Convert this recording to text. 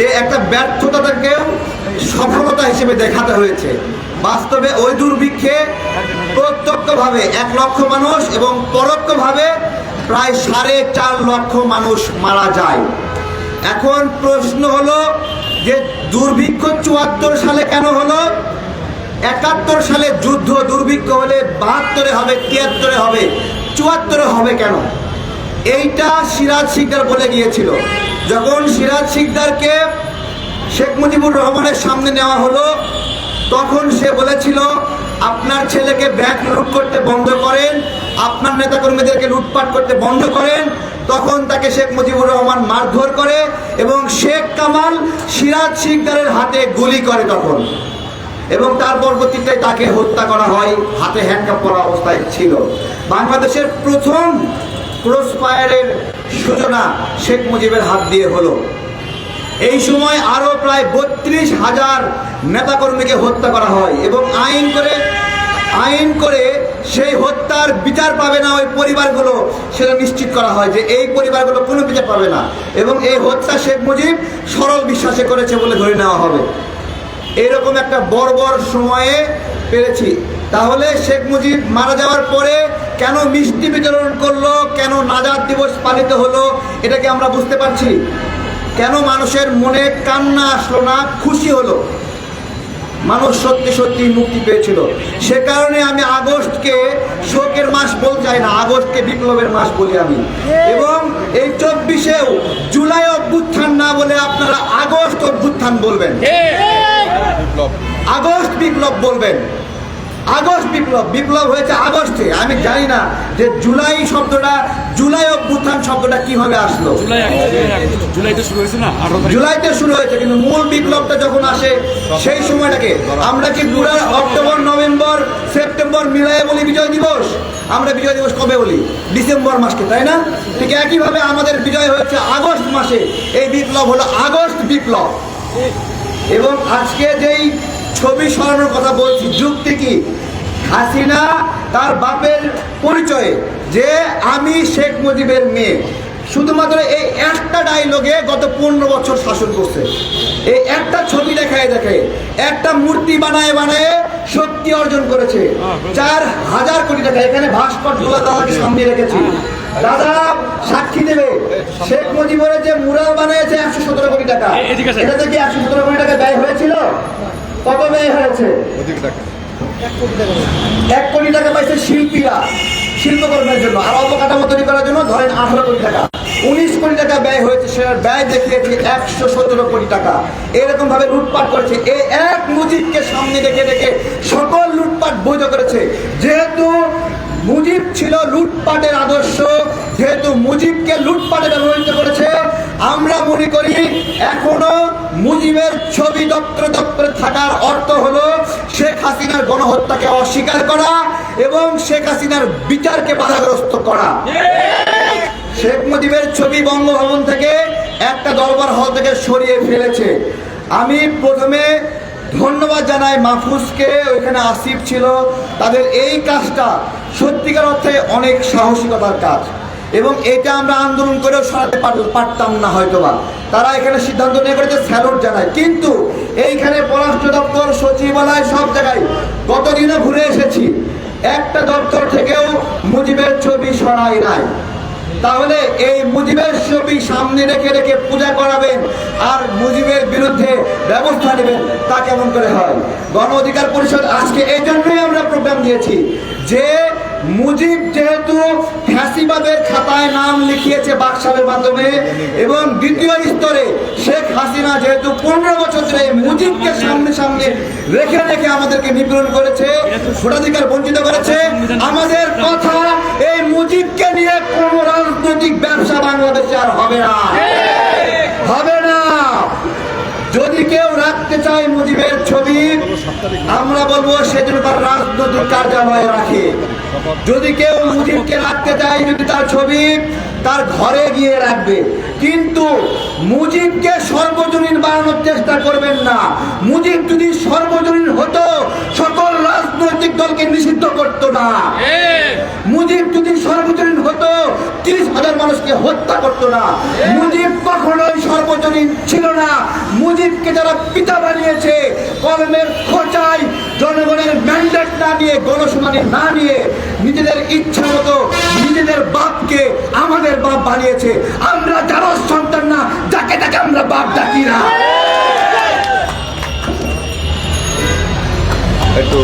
যে একটা ব্যর্থতাকেও সফলতা হিসেবে দেখাতে হয়েছে। বাস্তবে ওই দুর্ভিক্ষে প্রত্যক্ষভাবে এক লক্ষ মানুষ এবং পরোক্ষভাবে প্রায় সাড়ে চার লক্ষ মানুষ মারা যায়। এখন প্রশ্ন হলো যে দুর্ভিক্ষ চুয়াত্তর সালে কেন হলো? একাত্তর সালে যুদ্ধ দুর্ভিক্ষ হলে বাহাত্তরে হবে, তিয়াত্তরে হবে, চুয়াত্তরে হবে কেন? এইটা সিরাজ শিকদার বলে গিয়েছিল। যখন সিরাজ শিকদারকে শেখ মুজিবুর রহমানের সামনে নেওয়া হলো, তখন সে বলেছিল, আপনার ছেলেকে ব্যাগ লুট করতে বন্ধ করেন, আপনার নেতাকর্মীদেরকে লুটপাট করতে বন্ধ করেন। তখন তাকে শেখ মুজিবুর রহমান মারধর করে এবং শেখ কামাল সিরাজ শিকদারের হাতে গুলি করে তখন। এবং তার পরবর্তীতে তাকে হত্যা করা হয়, হাতে হ্যান্ডকাপ করা অবস্থায় ছিল। বাংলাদেশের প্রথম ক্রস ফায়ারের সূচনা শেখ মুজিবের হাত দিয়ে হলো। এই সময় আরও প্রায় বত্রিশ হাজার নেতাকর্মীকে হত্যা করা হয় এবং আইন করে আইন করে সেই হত্যার বিচার পাবে না ওই পরিবারগুলো সেটা নিশ্চিত করা হয় যে এই পরিবারগুলো কোনো বিচার পাবে না এবং এই হত্যা শেখ মুজিব সরল বিশ্বাসে করেছে বলে ধরে নেওয়া হবে। এরকম একটা বর্বর সময়ে পেরেছি। তাহলে শেখ মুজিব মারা যাওয়ার পরে কেন মিষ্টি বিতরণ করল? কেন নাজাদ দিবস পালিত হলো? এটাকে আমরা বুঝতে পারছি? কেন মানুষের মনে কান্না আসলো না? খুশি হলো? মানুষ সত্যি সত্যি মুক্তি পেয়েছিল। সে কারণে আমি আগস্টকে শোকের মাস বল চাই না আগস্টকে বিপ্লবের মাস বলি আমি। এবং এই চব্বিশেও জুলাই অভ্যুত্থান না বলে আপনারা আগস্ট অভ্যুত্থান বলবেন। আগস্ট বিপ্লব বলবেন। আগস্ট বিপ্লব বিপ্লব হয়েছে আগস্টে। আমি জানি না যে জুলাই শব্দটা জুলাই অভ্যুত্থান শব্দটা কীভাবে আসলো। জুলাইতে শুরু হয়েছে না জুলাইতে শুরু হয়েছে কিন্তু মূল বিপ্লবটা যখন আসে সেই সময়টাকে আমরা কি পুরো অক্টোবর নভেম্বর সেপ্টেম্বর মিলায়ে বলি বিজয় দিবস? আমরা বিজয় দিবস কবে বলি? ডিসেম্বর মাসকে তাই না? ঠিক একইভাবে আমাদের বিজয় হয়েছে আগস্ট মাসে। এই বিপ্লব হলো আগস্ট বিপ্লব। এবং আজকে যেই ছবি সরানোর কথা বলছি হাসিনা তার বাপের পরিচয়ে যে আমি শেখ মুজিবের মেয়ে। শুধুমাত্র এই একটা ডায়লগে গত পনেরো বছর শাসন করছে। এই একটা ছবি দেখায় দেখে একটা মূর্তি বানায় বানায় শক্তি অর্জন করেছে। চার হাজার কোটি টাকা এখানে ভাস্কর্য দাদাকে সামনে রেখেছি। দাদা সাক্ষী দেবে। শেখ মুজিবের যে মুরাল বানিয়েছে একশো সতেরো কোটি টাকা। এ- এদিকে আসেন। এটাতে কি একশো সতেরো কোটি টাকা ব্যয় হয়েছিল? কত ব্যয় হয়েছে? এক কোটি টাকা পাইছে। শিল্পীরা শিল্পকর্মের জন্য। আর অবকাঠামো তৈরি করার জন্য ধরেন আঠারো কোটি টাকা। উনিশ কোটি টাকা ব্যয় হয়েছে সেটার ব্যয় দেখিয়েছে একশো সতেরো কোটি টাকা। এরকম ভাবে লুটপাট করেছে। এই এক মুজিবকে সামনে রেখে রেখে সকল লুটপাট বৈধ করেছে। যেহেতু মুজিব ছিল লুটপাটের আদর্শ, যেহেতু মুজিবকে লুটপাটে ব্যবহৃত করেছে আমরা মনে করি এখনও মুজিবের ছবি দপ্তর দপ্তরে থাকার অর্থ হলো শেখ হাসিনার গণহত্যাকে অস্বীকার করা এবং শেখ হাসিনার বিচারকে বাধাগ্রস্ত করা। শেখ মুজিবের ছবি বঙ্গভবন থেকে একটা দরবার হল থেকে সরিয়ে ফেলেছে। আমি প্রথমে ধন্যবাদ জানাই মাহফুজকে, ওইখানে আসিফ ছিল। তাদের এই কাজটা সত্যিকার অর্থে অনেক সাহসিকতার কাজ। এবং এটা আমরা আন্দোলন করেও সরাতে পার- পারতাম না হয়তোবা। তারা এখানে সিদ্ধান্ত নিয়ে করেছে স্যালুট জানায় কিন্তু এইখানে পররাষ্ট্র দপ্তর, সচিবালয় সব জায়গায় গতদিনও ঘুরে এসেছি। একটা দপ্তর থেকেও মুজিবের ছবি সরাই নাই। তাহলে এই মুজিবের ছবি সামনে রেখে রেখে পূজা করাবেন আর মুজিবের বিরুদ্ধে ব্যবস্থা নেবেন, তা কেমন করে হয়? গণ অধিকার পরিষদ আজকে এই জন্যই আমরা প্রোগ্রাম দিয়েছি যে মুজিব যেহেতু ফ্যাসিবাদের খাতায় নাম লিখিয়েছে বাকশালের মাধ্যমে এবং দ্বিতীয় স্তরে শেখ হাসিনা যেহেতু পনেরো বছর ধরে মুজিবকে সামনে সামনে রেখে রেখে আমাদেরকে নিপীড়ন করেছে, ভোটাধিকার বঞ্চিত করেছে, আমাদের কথা এই মুজিবকে নিয়ে কোন রাজনৈতিক ব্যবসা বাংলাদেশে আর হবে না হবে না যদি কেউ রাখতে চায় মুজিবের ছবি আমরা বলব সেজন্য তার রাজনৈতিক কার্যালয়ে রাখে। যদি কেউ মুজিবকে রাখতে চায় যদি তার ছবি তার ঘরে গিয়ে রাখবে। কিন্তু মুজিবকে সর্বজনীন বানানোর চেষ্টা করবেন না। মুজিব যদি সর্বজনীন হতো সকল রাজনৈতিক রাজনৈতিক দলকে নিষিদ্ধ করতো না। মুজিব যদি সর্বজনীন হতো তিরিশ হাজার মানুষকে হত্যা করতো না। মুজিব কখনোই সর্বজনীন ছিল না। মুজিবকে যারা পিতা ম্যান্ডেট না দিয়ে গণশুনানি না নিয়ে নিজেদের ইচ্ছা মতো নিজেদের বাপকে আমাদের বাপ বানিয়েছে। আমরা যারা সন্তান না, যাকে তাকে আমরা বাপ ডাকি না। একটু